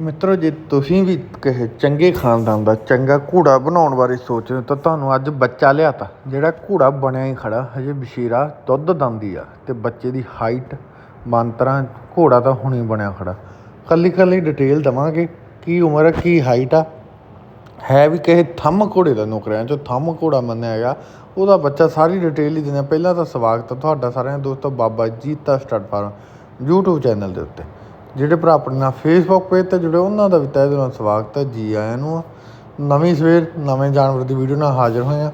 ਮਿੱਤਰੋ, ਜੇ ਤੁਸੀਂ ਵੀ ਕਿਸੇ ਚੰਗੇ ਖਾਨਦਾਨ ਦਾ ਚੰਗਾ ਘੋੜਾ ਬਣਾਉਣ ਬਾਰੇ ਸੋਚ ਰਹੇ ਹੋ, ਤਾਂ ਤੁਹਾਨੂੰ ਅੱਜ ਬੱਚਾ ਲਿਆਤਾ, ਜਿਹੜਾ ਘੋੜਾ ਬਣਿਆ ਹੀ ਖੜਾ, ਹਜੇ ਬਸ਼ੀਰਾ ਦੁੱਧ ਦੰਦੀ ਆ ਤੇ ਬੱਚੇ ਦੀ ਹਾਈਟ ਮੰਤਰਾ, ਘੋੜਾ ਤਾਂ ਹੁਣੀ ਬਣਿਆ ਖੜਾ। ਕੱਲੀ ਕੱਲੀ ਡਿਟੇਲ ਦਵਾਂਗੇ, ਕੀ ਉਮਰ ਆ, ਕੀ ਹਾਈਟ ਆ। ਹੈ ਵੀ ਕਿਸੇ ਥੰਮ ਘੋੜੇ ਦਾ ਨੌਕਰਿਆਂ ਚੋਂ, ਥੰਮ ਘੋੜਾ ਮੰਨਿਆ ਹੈਗਾ ਉਹਦਾ ਬੱਚਾ ਸਾਰੀ ਡਿਟੇਲ ਹੀ ਦਿੰਦੇ ਪਹਿਲਾਂ ਤਾਂ ਸਵਾਗਤ ਹੈ ਤੁਹਾਡਾ ਸਾਰਿਆਂ ਦਾ, ਦੋਸਤੋ, Baba Jeeta stud farm YouTube channel ਦੇ ਉੱਤੇ। ਜਿਹੜੇ ਭਰਾ ਆਪਣੇ ਨਾਲ ਫੇਸਬੁੱਕ ਪੇਜ ਤੇ ਜੁੜੇ, ਉਹਨਾਂ ਦਾ ਵੀ ਤਹਿ ਦਿਲੋਂ ਸਵਾਗਤ ਹੈ। ਜੀ ਆਇਆਂ ਨੂੰ ਨਵੀਂ ਸਵੇਰ, ਨਵੇਂ ਜਾਨਵਰ ਦੀ ਵੀਡੀਓ ਨਾਲ ਹਾਜ਼ਰ ਹੋਏ ਹਾਂ।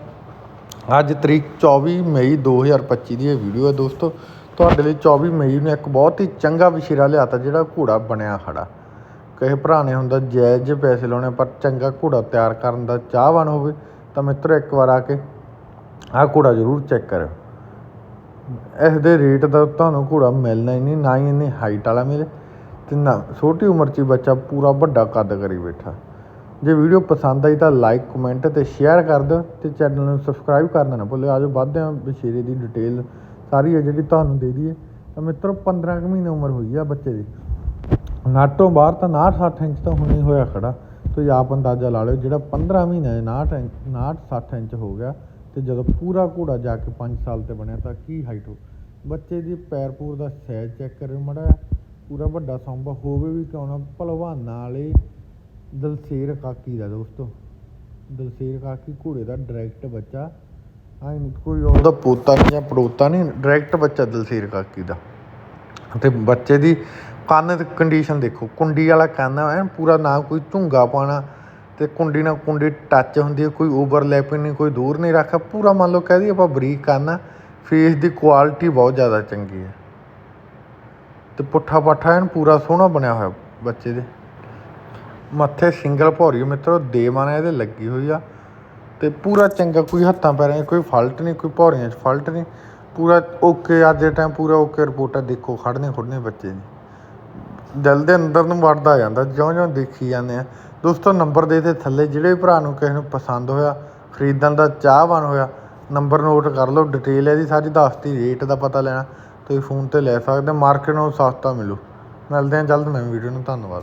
ਅੱਜ ਤਰੀਕ 24 ਮਈ 2025 ਦੀ ਇਹ ਵੀਡੀਓ ਹੈ ਦੋਸਤੋ। ਤੁਹਾਡੇ ਲਈ 24 ਮਈ ਨੂੰ ਇੱਕ ਬਹੁਤ ਹੀ ਚੰਗਾ ਵਿਸ਼ੇਰਾ ਲਿਆਤਾ ਜਿਹੜਾ ਘੋੜਾ ਬਣਿਆ ਖੜਾ। ਕਿਸੇ ਭਰਾ ਨੇ ਹੁੰਦਾ, ਜਾਇਜ਼ ਜਿਹੇ ਪੈਸੇ ਲਾਉਣੇ ਪਰ ਚੰਗਾ ਘੋੜਾ ਤਿਆਰ ਕਰਨ ਦਾ ਚਾਹਵਾਨ ਹੋਵੇ ਤਾਂ ਮਿੱਤਰੋ, ਇੱਕ ਵਾਰ ਆ ਕੇ ਆਹ ਘੋੜਾ ਜ਼ਰੂਰ ਚੈੱਕ ਕਰਿਓ। ਇਸ ਦੇ ਰੇਟ ਦਾ ਤੁਹਾਨੂੰ ਘੋੜਾ ਮਿਲਣਾ ਹੀ ਨਹੀਂ, ਨਾ ਹੀ ਇੰਨੀ ਹਾਈਟ ਵਾਲਾ ਮਿਲੇ। ਤੇ ਨਾ ਛੋਟੀ ਉਮਰ 'ਚ ਹੀ ਬੱਚਾ ਪੂਰਾ ਵੱਡਾ ਕੱਦ ਕਰੀ ਬੈਠਾ। ਜੇ ਵੀਡੀਓ ਪਸੰਦ ਆਈ ਤਾਂ ਲਾਈਕ ਕਮੈਂਟ ਤੇ ਸ਼ੇਅਰ ਕਰ ਦਿਓ ਤੇ ਚੈਨਲ ਨੂੰ ਸਬਸਕ੍ਰਾਈਬ ਕਰਨਾ ਨਾ ਭੁੱਲਿਓ। ਆਜੋ ਵੱਧਦੇ ਹਾਂ ਬਸ਼ੀਰੇ ਦੀ ਡਿਟੇਲ ਸਾਰੀ ਹੈ ਜਿਹੜੀ ਤੁਹਾਨੂੰ ਦੇ ਦਈਏ। ਤਾਂ ਮਿੱਤਰੋ 15 ਕੁ ਮਹੀਨੇ ਉਮਰ ਹੋਈ ਆ ਬੱਚੇ ਦੀ। ਨਾਟੋਂ ਬਾਹਰ ਤਾਂ 59 60 ਇੰਚ ਤਾਂ ਹੁਣੇ ਹੋਇਆ ਖੜਾ। ਤੁਸੀਂ ਆਪ ਅੰਦਾਜ਼ਾ ਲਾ ਲਿਓ, ਜਿਹੜਾ 15 ਮਹੀਨੇ 59 ਇੰਚ 59 60 ਇੰਚ ਹੋ ਗਿਆ ਤੇ ਜਦੋਂ ਪੂਰਾ ਘੋੜਾ ਜਾ ਕੇ 5 ਸਾਲ ਤੇ ਬਣਿਆ ਤਾਂ ਕੀ ਹਾਈਟ ਹੋ? ਬੱਚੇ ਦੀ ਪੈਰ ਪੂਰ ਦਾ ਸਾਈਜ਼ ਚੈੱਕ ਕਰਿਓ ਮੜਾ ਪੂਰਾ ਵੱਡਾ ਸੰਭਾ ਹੋਵੇ ਵੀ ਕਿਉਂ ਨਾ ਭਲਵਾਨਾਂ ਵਾਲੇ ਦਲਸੇਰ ਕਾਕੀ ਦਾ ਦੋਸਤੋ। ਦਲਸੇਰ ਕਾਕੀ ਘੋੜੇ ਦਾ ਡਾਇਰੈਕਟ ਬੱਚਾ। ਆਈ ਨਹੀਂ ਕੋਈ ਉਹਦਾ ਪੋਤਾ ਨਹੀਂ ਜਾਂ ਪੜੋਤਾ ਨਹੀਂ ਡਾਇਰੈਕਟ ਬੱਚਾ ਦਲਸੇਰ ਕਾਕੀ ਦਾ। ਤੇ ਬੱਚੇ ਦੀ ਕੰਨ ਦੀ ਕੰਡੀਸ਼ਨ ਦੇਖੋ, ਕੁੰਡੀ ਵਾਲਾ ਕੰਨ ਹੈ ਪੂਰਾ ਨਾ ਕੋਈ ਝੁੰਗਾ ਪਾਣਾ ਤੇ ਕੁੰਡੀ ਨਾਲ ਕੁੰਡੀ ਟੱਚ ਹੁੰਦੀ ਹੈ, ਕੋਈ ਓਵਰਲੈਪਿੰਗ ਨਹੀਂ, ਕੋਈ ਦੂਰ ਨਹੀਂ ਰੱਖਿਆ। ਪੂਰਾ ਮੰਨ ਲਓ ਕਹਿ ਦਈਏ ਆਪਾਂ ਬਰੀਕ ਕੰਨ ਫੇਸ ਦੀ ਕੁਆਲਿਟੀ ਬਹੁਤ ਜ਼ਿਆਦਾ ਚੰਗੀ ਹੈ। ਤੇ ਪੁੱਠਾ ਪਾਠਾ ਐਨ ਪੂਰਾ ਸੋਹਣਾ ਬਣਿਆ ਹੋਇਆ ਬੱਚੇ ਦੇ। ਮੱਥੇ ਸਿੰਗਲ ਭੌਰੀ ਮਿੱਤਰੋ ਦੇਵਾਨਾ ਇਹਦੇ ਲੱਗੀ ਹੋਈ ਆ। ਤੇ ਪੂਰਾ ਚੰਗਾ ਕੋਈ ਹੱਥਾਂ ਪੈਰਾਂ 'ਚ ਕੋਈ ਫਾਲਟ ਨਹੀਂ, ਕੋਈ ਭੌਰੀਆਂ 'ਚ ਫਾਲਟ ਨਹੀਂ। ਪੂਰਾ ਓਕੇ ਅੱਜ ਦੇ ਟਾਈਮ ਪੂਰਾ ਓਕੇ ਰਿਪੋਰਟਾਂ ਦੇਖੋ ਖੜਨੇ ਖੁੜਨੇ ਬੱਚੇ ਦੀ ਦਿਲ ਦੇ ਅੰਦਰ ਨੂੰ ਵੜਦਾ ਜਾਂਦਾ ਜਿਉਂ ਜਿਉਂ ਦੇਖੀ ਜਾਂਦੇ ਆ। ਦੋਸਤੋ, ਨੰਬਰ ਦੇ ਦੇ ਥੱਲੇ ਜਿਹੜੇ ਵੀ ਭਰਾ ਨੂੰ ਕਿਸੇ ਨੂੰ ਪਸੰਦ ਹੋਇਆ, ਖਰੀਦਣ ਦਾ ਚਾਹਵਾਨ ਹੋਇਆ, ਨੰਬਰ ਨੋਟ ਕਰ ਲਓ ਡਿਟੇਲ ਇਹਦੀ, ਸਾਰੀ ਦੱਸਤੀ ਰੇਟ ਦਾ ਪਤਾ ਲੈਣਾ। ਤੁਸੀਂ ਫੋਨ ਤੇ ਲੈ ਸਕਦੇ ਮਾਰਕੀਟ ਨਾਲੋਂ ਸਸਤਾ ਮਿਲੂ। ਮਿਲਦੇ ਹਾਂ ਜਲਦ ਨਵੀਂ ਵੀਡੀਓ ਨੂੰ। ਧੰਨਵਾਦ।